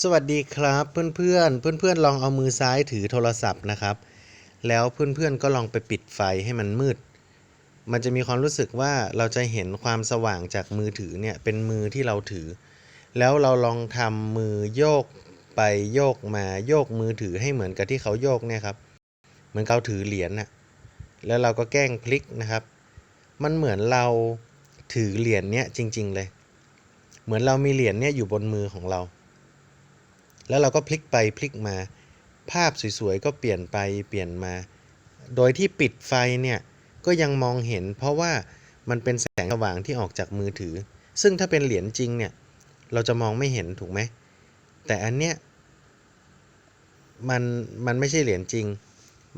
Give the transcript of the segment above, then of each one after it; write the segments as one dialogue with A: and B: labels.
A: สวัสดีครับเพื่อนๆเพื่อนๆลองเอามือซ้ายถือโทรศัพท์นะครับ แล้วเพื่อนๆก็ลองไปปิดไฟให้มันมืด มันจะมีความรู้สึกว่าเราจะเห็นความสว่างจากมือถือเนี่ยเป็นมือที่เราถือ แล้วเราลองทำมือโยกไปโยกมาโยกมือถือให้เหมือนกับที่เขาโยกเนี่ยครับ เหมือนเขาถือเหรียญน่ะแล้วเราก็แกล้งพลิกนะครับ มันเหมือนเราถือเหรียญเนี้ยจริง ๆ เลย เหมือนเรามีเหรียญเนี่ยอยู่บนมือของเรา แล้วเราก็พลิกไปพลิกมา ภาพสวยๆก็เปลี่ยนไปเปลี่ยนมา โดยที่ปิดไฟเนี่ยก็ยังมองเห็น เพราะว่ามันเป็นแสงสว่างที่ออกจากมือถือ ซึ่งถ้าเป็นเหรียญจริงเนี่ยเราจะมองไม่เห็นถูกไหม แต่อันเนี้ยมันมันไม่ใช่เหรียญจริง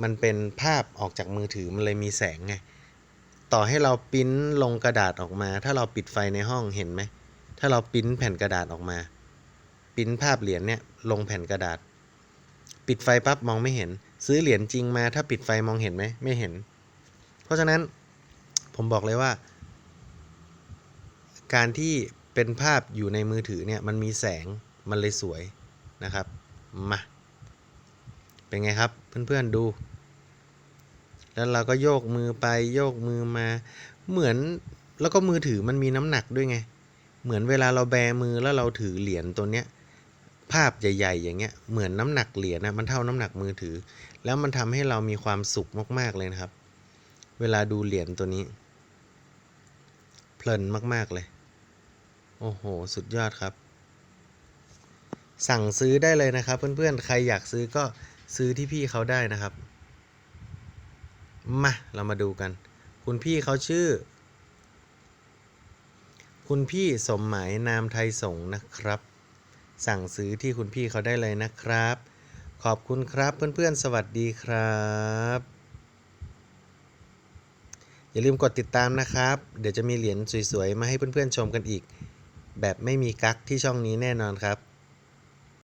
A: มันเป็นภาพออกจากมือถือมันเลยมีแสงไง ต่อให้เราปิ้นลงกระดาษออกมา ถ้าเราปิดไฟในห้องเห็นไหม ถ้าเราปิ้นแผ่นกระดาษออกมา ปิ้นภาพเหรียญเนี่ยลงแผ่นกระดาษ ปิดไฟปั๊บมองไม่เห็น ซื้อเหรียญจริงมาถ้าปิดไฟมองเห็นไหมไม่เห็น เพราะฉะนั้นผมบอกเลยว่า การที่เป็นภาพอยู่ในมือถือเนี่ยมันมีแสงมันเลยสวยนะครับมาเป็นไงครับเพื่อนๆดู แล้วเราก็โยกมือไปโยกมือมาเหมือนแล้วก็มือถือมันมีน้ำหนักด้วยไง เหมือนเวลาเราแบมือแล้วเราถือเหรียญตัวเนี้ย ภาพใหญ่ ๆ อย่างเงี้ยเหมือนน้ำหนักเหรียญนะมันเท่าน้ำหนักมือถือ แล้วมันทำให้เรามีความสุขมาก ๆ เลยนะครับ เวลาดูเหรียญตัวนี้ เพลินมากๆเลย โอ้โห สุดยอดครับ สั่งซื้อได้เลยนะครับ เพื่อนๆ ใครอยากซื้อก็ซื้อที่พี่เขาได้นะครับ มา เรามาดูกัน คุณพี่เขาชื่อ คุณพี่สมหมายนามไทยสงนะครับ สั่งซื้อที่คุณพี่เขาได้เลยนะครับ ขอบคุณครับเพื่อนๆ สวัสดีครับ อย่าลืมกดติดตามนะครับ เดี๋ยวจะมีเหรียญสวยๆ มาให้เพื่อนๆชมกันอีก แบบไม่มีกั๊กที่ช่องนี้แน่นอนครับ